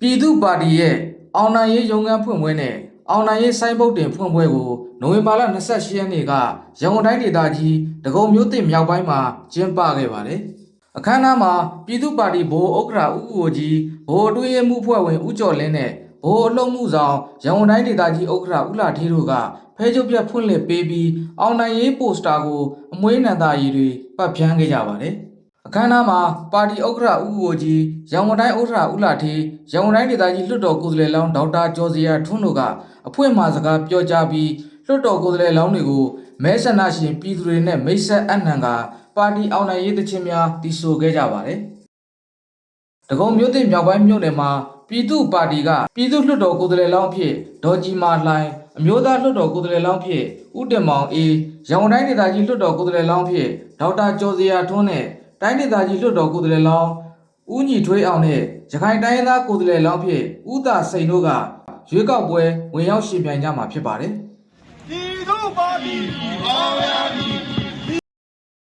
ပြည်သူ့ပါတီရဲ့အောင်နိုင်ရေးရုံးခန်းဖွင့်ပွဲနဲ့အောင်နိုင်ရေးစိုင်းပုတ်တင်ဖွင့်ပွဲကိုနိုဝင်ဘာလ28ရက်နေ့ကရန်ကုန်တိုင်းဒေသကြီးဒဂုံမြို့သစ်မြောက်ပိုင်းမှာကျင်းပခဲ့ပါတယ်။အခမ်းအနားမှာပြည်သူ့ပါတီဗဟိုဥက္ကဋ္ဌဦးကိုကြီးဗဟိုအတွင်းရေးမှူးဖွဲ့ဝင်ဦးကျော်လင်းနဲ့ဗဟိုအလုပ်မှုဆောင်ရန်ကုန်တိုင်းဒေသကြီးဥက္ကဋ္ဌဦးလာထေးတို့ကဖဲကျုပ်ပြတ်ဖွင့်လှစ်ပေးပြီးအောင်နိုင်ရေးပိုစတာကိုအမွေးနံသားရည်တွေပတ်ဖြန်းခဲ့ကြပါတယ်။ အခမ်းအနားမှာပါတီဥက္ကဋ္ဌဦးကိုကြီးရန်ကုန်တိုင်းဥက္ကဋ္ဌဦးလာထေးရန်ကုန်တိုင်းဒေသကြီးလွှတ်တော်ကိုယ်စားလှယ်လောင်းဒေါက်တာကျော်စီယာထွန်းတို့ကအဖွင့်မှာစကားပြောကြားပြီးလွှတ်တော်ကိုယ်စားလှယ်လောင်းတွေကိုမဲဆန္ဒရှင်ပြည်သူတွေနဲ့မိတ်ဆက်အနှံကပါတီအောင်နိုင်ရေးတခြင်းများတည်ဆိုခဲ့ကြပါတယ်။တကုံမြို့တင်မြောက်ပိုင်းမြို့နယ်မှာပြည်သူ့ပါတီကပြည်သူ့လွှတ်တော်ကိုယ်စားလှယ်လောင်းအဖြစ်ဒေါ်ကြီးမာလှိုင်အမျိုးသားလွှတ်တော်ကိုယ်စားလှယ်လောင်းအဖြစ်ဦးတင်မောင်အေးရန်ကုန်တိုင်းဒေသကြီးလွှတ်တော်ကိုယ်စားလှယ်လောင်းအဖြစ်ဒေါက်တာကျော်စီယာထွန်းနဲ့ တိုင်းဒေသကြီးလွှတ်တော်ကိုယ်စားလှယ်လောင်းဦးညီထွေးအောင်နဲ့ရခိုင်တိုင်းရင်းသားကိုယ်စားလှယ်လောင်းဖြစ်ဦးသာစိန်တို့ကရွေးကောက်ပွဲဝင်ရောက်ရှင်ပြိုင်ကြမှာဖြစ်ပါတယ်ပြည်သူ့ပါတီပြည်